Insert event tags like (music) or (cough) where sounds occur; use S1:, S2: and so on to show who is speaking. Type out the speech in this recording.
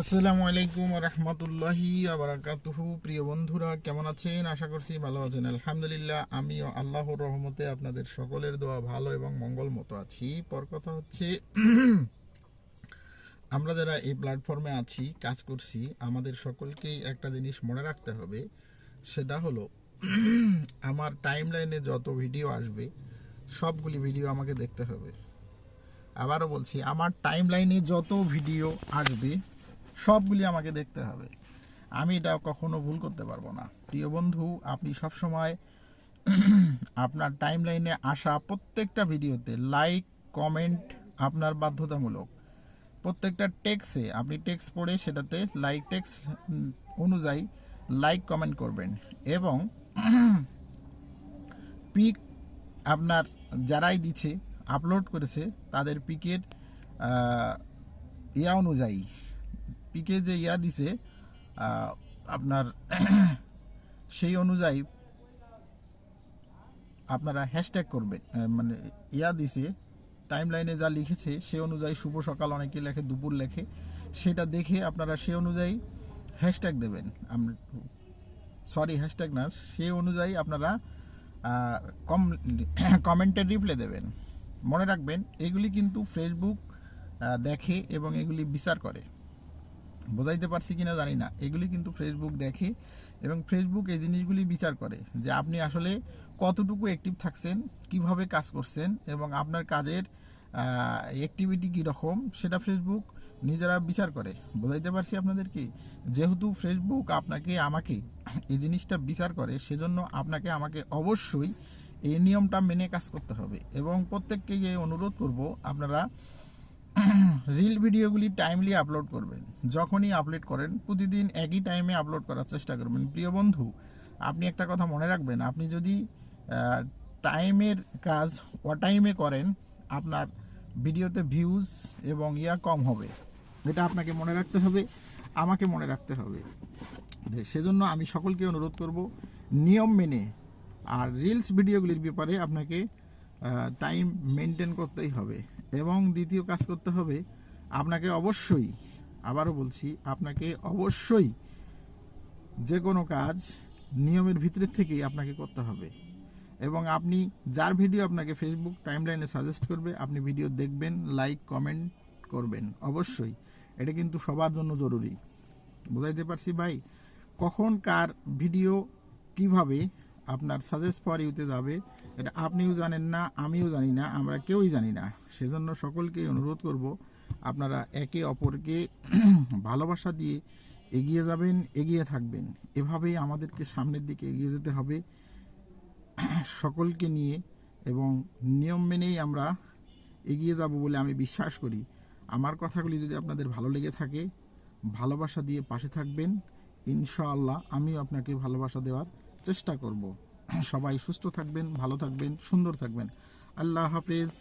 S1: আসসালামু আলাইকুম রহমতুল্লাহি আবরাকাতুহু প্রিয় বন্ধুরা, কেমন আছেন? আশা করছি ভালো আছেন। আলহামদুলিল্লাহ, আমিও আল্লাহর রহমতে আপনাদের সকলের দোয়া ভালো এবং মঙ্গল মতো আছি। পর কথা হচ্ছে, আমরা যারা এই প্ল্যাটফর্মে আছি, কাজ করছি, আমাদের সকলকেই একটা জিনিস মনে রাখতে হবে। সেটা হলো, আমার টাইম লাইনে যত ভিডিও আসবে, সবগুলি ভিডিও আমাকে দেখতে হবে। আবারও বলছি, আমার টাইম লাইনে যত ভিডিও আসবে সবগুলি আমাকে দেখতে হবে। আমি এটা কখনো ভুল করতে পারব না। প্রিয় বন্ধু, আপনি সবসময় আপনার টাইম লাইনে আসা প্রত্যেকটা ভিডিওতে লাইক কমেন্ট আপনার বাধ্যতামূলক। প্রত্যেকটা টেক্সে আপনি টেক্স পড়ে সেটাতে লাইক টেক্স অনুযায়ী লাইক কমেন্ট করবেন এবং পিক আপনার যারাই দিচ্ছে আপলোড করেছে, তাদের পিকের ইয়া অনুযায়ী পিকে যে ইয়া দিছে আপনার (coughs) সেই অনুযায়ী আপনারা হ্যাশট্যাগ করবেন মানে ইয়া দিছে টাইম লাইনে যা লিখেছে সে অনুযায়ী শুভ সকাল অনেকে লেখে, দুপুর লেখে, সেটা দেখে আপনারা সে অনুযায়ী হ্যাশট্যাগ দেবেন। সরি হ্যাশট্যাগ না, সেই অনুযায়ী আপনারা কম (coughs) কমেন্টের রিপ্লাই দেবেন। মনে রাখবেন, এগুলি কিন্তু ফেসবুক দেখে এবং এগুলি বিচার করে। বোঝাইতে পারছি কিনা জানি না। এগুলি কিন্তু ফেসবুক দেখে এবং ফেসবুক এই জিনিসগুলি বিচার করে যে আপনি আসলে কতটুকু অ্যাক্টিভ থাকছেন, কীভাবে কাজ করছেন এবং আপনার কাজের অ্যাক্টিভিটি কীরকম সেটা ফেসবুক নিজেরা বিচার করে। বোঝাইতে পারছি আপনাদেরকে? যেহেতু ফেসবুক আপনাকে, আমাকে এই জিনিসটা বিচার করে, সেজন্য আপনাকে আমাকে অবশ্যই এই নিয়মটা মেনে কাজ করতে হবে। এবং প্রত্যেককে অনুরোধ করব আপনারা রিল ভিডিওগুলি টাইমলি আপলোড করবেন। যখনই আপলোড করেন, প্রতিদিন একই টাইমে আপলোড করার চেষ্টা করবেন। প্রিয় বন্ধু, আপনি একটা কথা মনে রাখবেন, আপনি যদি টাইমের কাজ অটাইমে করেন, আপনার ভিডিওতে ভিউজ এবং ইয়া কম হবে। এটা আপনাকে মনে রাখতে হবে, আমাকে মনে রাখতে হবে। সেজন্য আমি সকলকে অনুরোধ করব, নিয়ম মেনে আর রিলস ভিডিওগুলির ব্যাপারে আপনাকে টাইম মেনটেন করতেই হবে। এবং দ্বিতীয় কাজ করতে হবে, আপনাকে অবশ্যই, আবারও বলছি, আপনাকে অবশ্যই যে কোনো কাজ নিয়মের ভিতরের থেকেই আপনাকে করতে হবে। এবং আপনি যার ভিডিও আপনাকে ফেসবুক টাইমলাইনে সাজেস্ট করবে, আপনি ভিডিও দেখবেন লাইক কমেন্ট করবেন, অবশ্যই। এটা কিন্তু সবার জন্য জরুরি। বুঝাইতে পারছি ভাই? কখন কার ভিডিও কীভাবে আপনার সাজেস্ট ফর ইউতে যাবে এটা আপনিও জানেন না, আমিও জানি না, আমরা কেউই জানি না। সেজন্য সকলকে অনুরোধ করব, আপনারা একে অপরকে (clears throat) ভালোবাসা দিয়ে এগিয়ে যাবেন, এগিয়ে থাকবেন। এভাবেই আমাদেরকে সামনের দিকে এগিয়ে যেতে হবে। (clears throat) সকলকে নিয়ে এবং নিয়ম মেনেই আমরা এগিয়ে যাব বলে আমি বিশ্বাস করি। আমার কথাগুলি যদি আপনাদের ভালো লেগে থাকে, ভালোবাসা দিয়ে পাশে থাকবেন, ইনশাআল্লাহ আমিও আপনাকে ভালোবাসা দেওয়ার চেষ্টা করব। সবাই সুস্থ থাকবেন ভালো থাকবেন সুন্দর থাকবেন। আল্লাহ হাফেজ।